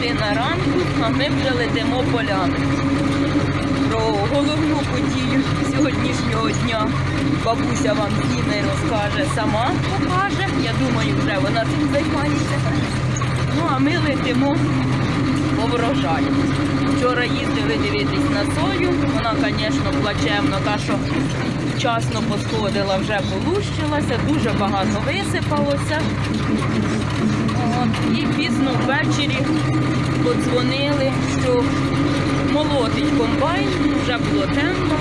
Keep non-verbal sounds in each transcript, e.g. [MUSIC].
Година ранку, а ми вже летимо полями. Про головну подію сьогоднішнього дня бабуся вам не розкаже сама, покаже. Я думаю, вже вона цим займається. Ну а ми летимо по врожаю. Вчора їздили дивитись на сою. Вона, звісно, плачевно, та що вчасно посходила, вже полущилася, дуже багато висипалося. От, і пізно ввечері подзвонили, що молотить комбайн, вже було темно,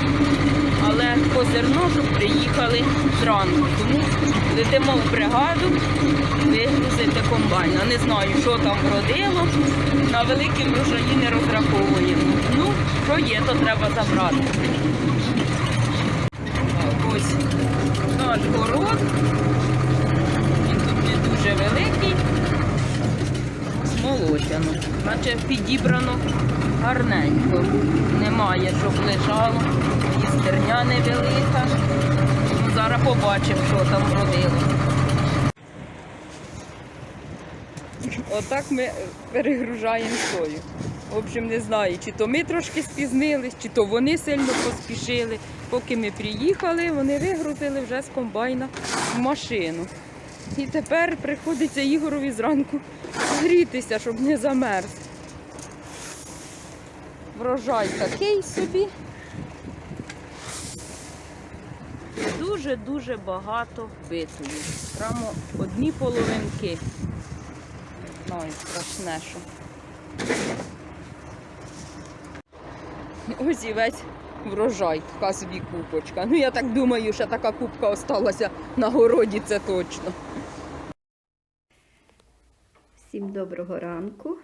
але по зерно приїхали зранку. Тому летимо в бригаду вигрузити комбайн. А Не знаю, що там вродило. На великі врожаї не розраховуємо. Ну, що є, то треба забрати. Так, Ось наш город. Він тут не дуже великий. Смолотяно. Наче підібрано гарненько. Немає, щоб лежало. І стерня невелика. Ну, Зараз побачимо, що там вродило. Отак ми перегружаємо сою. В общем, не знаю, чи то ми трошки спізнились, чи то вони сильно поспішили. Поки ми приїхали, вони вигрузили вже з комбайна в машину. І тепер приходиться Ігорові зранку грітися, щоб не замерз. Врожай такий собі. Дуже-дуже багато битої. Прямо одні половинки. Ой, страшне що. Ось і весь врожай, така собі купочка. Ну я так думаю, що така купка осталася на городі, це точно. Всім доброго ранку.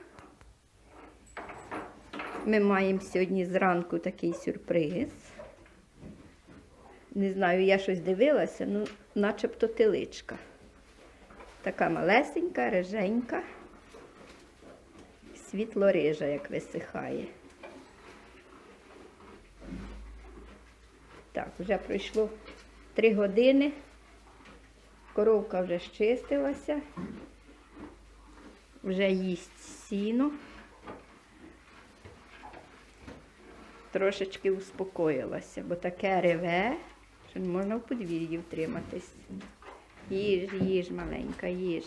Ми маємо сьогодні зранку такий сюрприз. Не знаю, я щось дивилася, ну, начебто теличка. Така малесенька, риженька, світло-рижа, як висихає. Так, вже пройшло три години. Коровка вже щистилася вже їсть сіно. Трошечки успокоїлася, бо таке реве, що не можна в подвір'ї втриматись. Їж, їж, маленька, їж.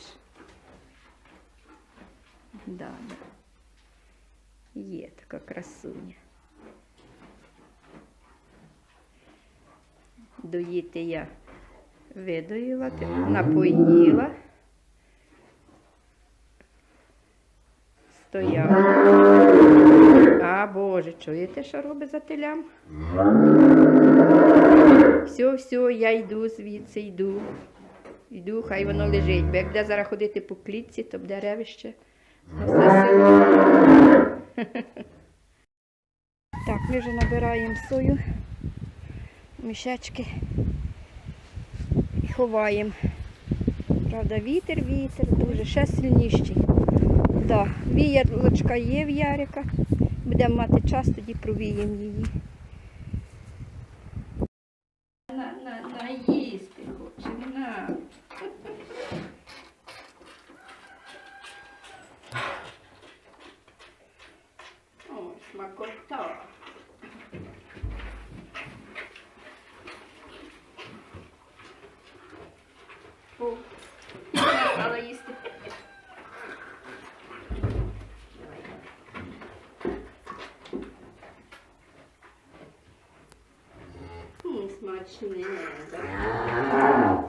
Да. Є така красуня. Доїти я видоїла, напоїла. стояв. Боже, чуєте, що робить за телям? Все, все, я йду звідси, йду. Йду, хай воно лежить. Бо як буде зараз ходити по клітці, то буде ревище. [LAUGHS] Так, ми вже набираємо сою, мішечки і ховаємо. Правда, вітер, вітер, дуже ще сильніший. Да, віялочка є в Ярика. Будемо мати час, тоді провіємо її. На, на, на їсти хоче, на. Ой, смакота. О, М, Смачне. да.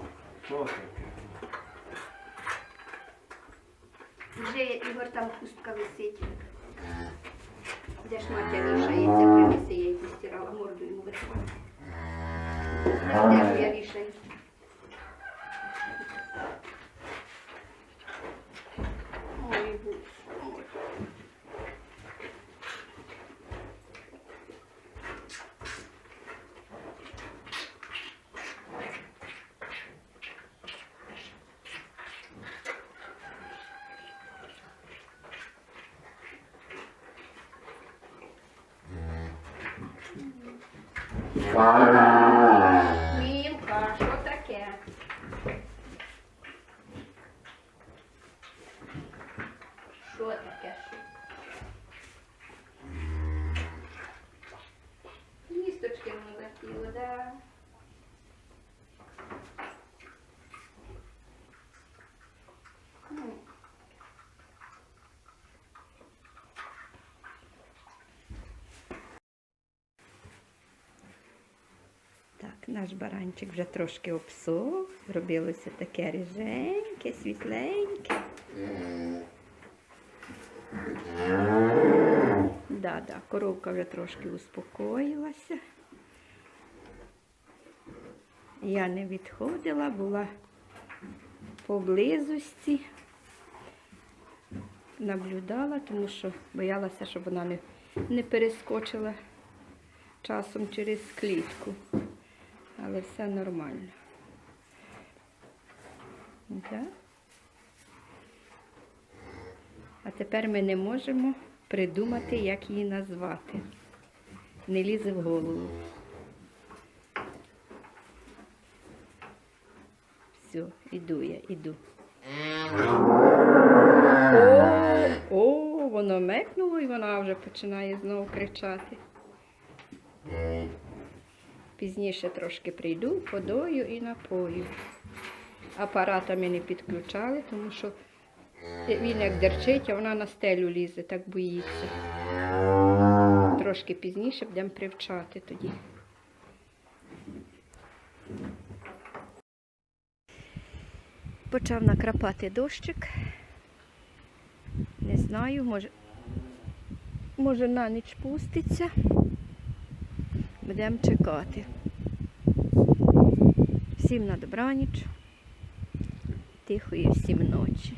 Вже Ігор там хустка висить. Де ж матір вішається, Мілка, що таке? Що таке? Місточки воно захотіло, да. Наш баранчик вже трошки обсох, зробилося таке ріженьке, світленьке. Да, да, коровка вже трошки успокоїлася. Я не відходила, була поблизості, наблюдала, тому що боялася, щоб вона не, не перескочила часом через клітку. Але все нормально. А тепер ми не можемо придумати, як її назвати. Не лізе в голову. Все, іду я, іду. О, о, воно мекнуло і вона вже починає знову кричати. Пізніше трошки прийду, подою і напою. Апарата ми не підключали, тому що він як дерчить, а вона на стелю лізе, так боїться. Трошки пізніше будемо привчати тоді. Почав накрапати дощик. Не знаю, може, може на ніч пуститься. Будемо чекати. Всім на добраніч. Тихої всім ночі.